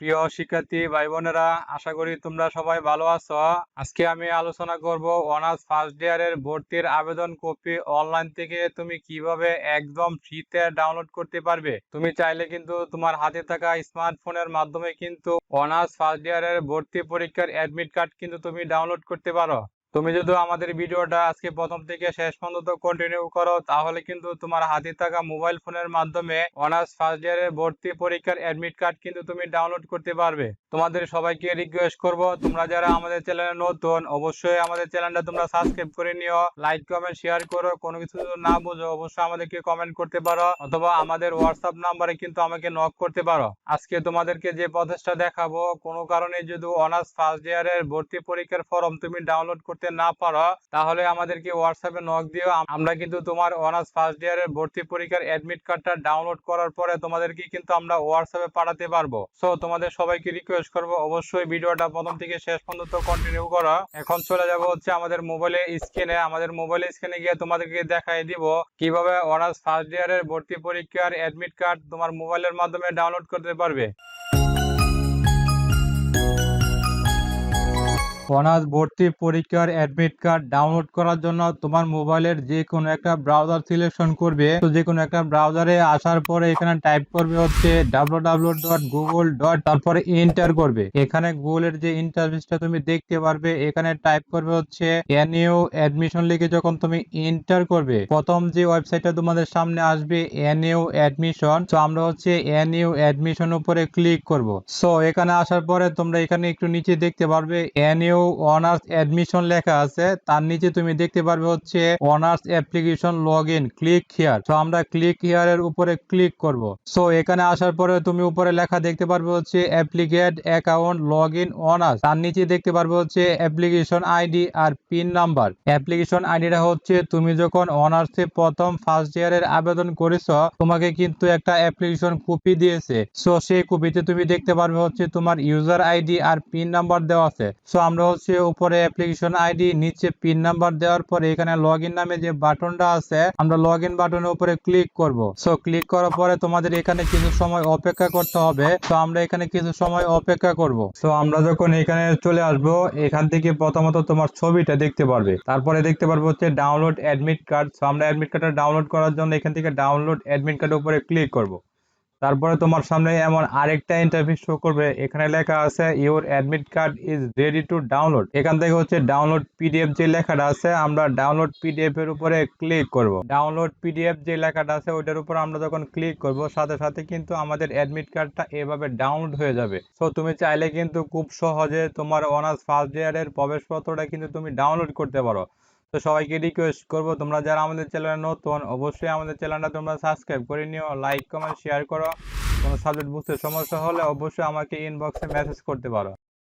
প্রিয় শিক্ষার্থী ভাই বোনেরা আশা করি তোমরা সবাই ভালো আছো। আজকে আমি আলোচনা করব অনার্স ফার্স্ট ইয়ারের ভর্তির আবেদন কপি অনলাইন থেকে তুমি কীভাবে একদম ফ্রিতে ডাউনলোড করতে পারবে। তুমি চাইলে কিন্তু তোমার হাতে থাকা স্মার্টফোনের মাধ্যমে কিন্তু অনার্স ফার্স্ট ইয়ারের ভর্তি পরীক্ষার অ্যাডমিট কার্ড কিন্তু তুমি ডাউনলোড করতে পারো। তুমি যদি আমাদের ভিডিওটা আজকে প্রথম থেকে শেষ পর্যন্ত কন্টিনিউ করো, তাহলে কিন্তু তোমার হাতে থাকা মোবাইল ফোনের মাধ্যমে অনার্স ফার্স্ট ইয়ারের ভর্তি পরীক্ষার অ্যাডমিট কার্ড কিন্তু তুমি ডাউনলোড করতে পারবে। তোমাদের সবাইকে রিকোয়েস্ট করব, তোমরা যারা আমাদের চ্যানেলে নতুন, অবশ্যই আমাদের চ্যানেলটা তোমরা সাবস্ক্রাইব করে নিও। লাইক কমেন্ট শেয়ার করো, কোনো কিছু না বুঝো, অবশ্যই আমাদেরকে কমেন্ট করতে পারো, অথবা আমাদের হোয়াটসঅ্যাপ নাম্বারে কিন্তু আমাকে নক করতে পারো। আজকে তোমাদেরকে যে প্রচেষ্টা দেখাবো, কোনো কারণে যদি অনার্স ফার্স্ট ইয়ারের ভর্তি পরীক্ষার ফর্ম তুমি ডাউনলোড করতে না পারো, তাহলে আমাদেরকে হোয়াটসঅ্যাপে নক দিও। আমরা কিন্তু তোমার অনার্স ফার্স্ট ইয়ারের ভর্তি পরীক্ষার অ্যাডমিট কার্ডটা ডাউনলোড করার পরে তোমাদেরকে কিন্তু আমরা হোয়াটসঅ্যাপে পাঠাতে পারব। সো তোমাদের সবাইকে রিকোয়েস্ট করব, অবশ্যই ভিডিওটা প্রথম থেকে শেষ পর্যন্ত কন্টিনিউ করো। এখন চলে যাব হচ্ছে আমাদের মোবাইলে স্ক্রিনে আমাদের মোবাইলে স্ক্রিনে গিয়ে তোমাদেরকে দেখাই দিব কীভাবে অনার্স ফার্স্ট ইয়ারের ভর্তি পরীক্ষার অ্যাডমিট কার্ড তোমার মোবাইলের মাধ্যমে ডাউনলোড করতে পারবে। অনার্স ভর্তি পরীক্ষার অ্যাডমিট কার্ড ডাউনলোড করার জন্য তোমার মোবাইলের যে কোনো একটা ব্রাউজার সিলেকশন করবে। তো যে কোনো একটা ব্রাউজারে আসার পরে এখানে টাইপ করবে হচ্ছে www.google. তারপরে এন্টার করবে। এখানে গুগলের যে ইন্টারফেসটা তুমি দেখতে পারবে, এখানে টাইপ করবে হচ্ছে এনইউ অ্যাডমিশন লিখে যখন তুমি এন্টার করবে, প্রথম যে ওয়েবসাইটটা তোমাদের সামনে আসবে এনইউ অ্যাডমিশন তো আমরা হচ্ছে এনইউ অ্যাডমিশন উপরে ক্লিক করব। সো এখানে আসার পরে তোমরা এখানে একটু নিচে দেখতে পারবে এনইউ অনার্স অ্যাডমিশন লেখা আছে। তার নিচে তুমি দেখতে পারবে হচ্ছে honours application log in click here তো আমরা ক্লিক হিয়ার এর উপরে ক্লিক করব। সো এখানে আসার পরে তুমি উপরে লেখা দেখতে পারবে হচ্ছে applicate account log in honours তার নিচে দেখতে পারবে হচ্ছে অ্যাপ্লিকেশন আইডি আর পিন নাম্বার অ্যাপ্লিকেশন আইডিটা হচ্ছে তুমি যখন অনার্সে প্রথম ফার্স্ট ইয়ারের আবেদন করেছ, তোমাকে কিন্তু একটা অ্যাপ্লিকেশন কপি দিয়েছে। সো সেই কপিতে তুমি দেখতে পারবে হচ্ছে তোমার ইউজার আইডি আর পিন নাম্বার দেওয়া আছে। সো আমরা হচ্ছে উপরে অ্যাপ্লিকেশন আইডি নিচে পিন নাম্বার দেওয়ার পরে এখানে লগ নামে যে বাটনটা আছে, আমরা লগ ইন বাটনের উপরে ক্লিক করব। সো ক্লিক করার পরে তোমাদের এখানে কিছু সময় অপেক্ষা করতে হবে। তো আমরা এখানে কিছু সময় অপেক্ষা করব। সো আমরা যখন এখানে চলে আসব, এখান থেকে প্রথমত তোমার ছবিটা দেখতে পারবে। তারপরে দেখতে পারব হচ্ছে ডাউনলোড অ্যাডমিট কার্ড সো আমরা অ্যাডমিট কার্ডটা ডাউনলোড করার জন্য এখান থেকে ডাউনলোড অ্যাডমিট কার্ডের উপরে ক্লিক করব। তারপরে তোমার সামনে এমন আরেকটা ইন্টারফেস শো করবে। এখানে লেখা আছে your admit card is ready to download এখান থেকে হচ্ছে ডাউনলোড পিডিএফ যে লেখাটা আছে, আমরা ডাউনলোড পিডিএফ এর উপরে ক্লিক করব। ডাউনলোড পিডিএফ যে লেখাটা আছে, ওইটার উপর আমরা যখন ক্লিক করব, সাথে সাথে কিন্তু আমাদের অ্যাডমিট কার্ডটা এভাবে ডাউনলোড হয়ে যাবে। সো তুমি চাইলে কিন্তু খুব সহজে তোমার অনার্স ফার্স্ট ইয়ারের প্রবেশপত্রটা কিন্তু তুমি ডাউনলোড করতে পারো। তো সবাইকে রিকোয়েস্ট করব, তোমরা যারা আমাদের চ্যানেলে নতুন, অবশ্যই আমাদের চ্যানেলটা তোমরা সাবস্ক্রাইব করে নিও লাইক কমেন্ট শেয়ার করো। কোনো সাবজেক্ট বুঝতে সমস্যা হলে অবশ্যই আমাকে ইনবক্সে মেসেজ করতে পারো।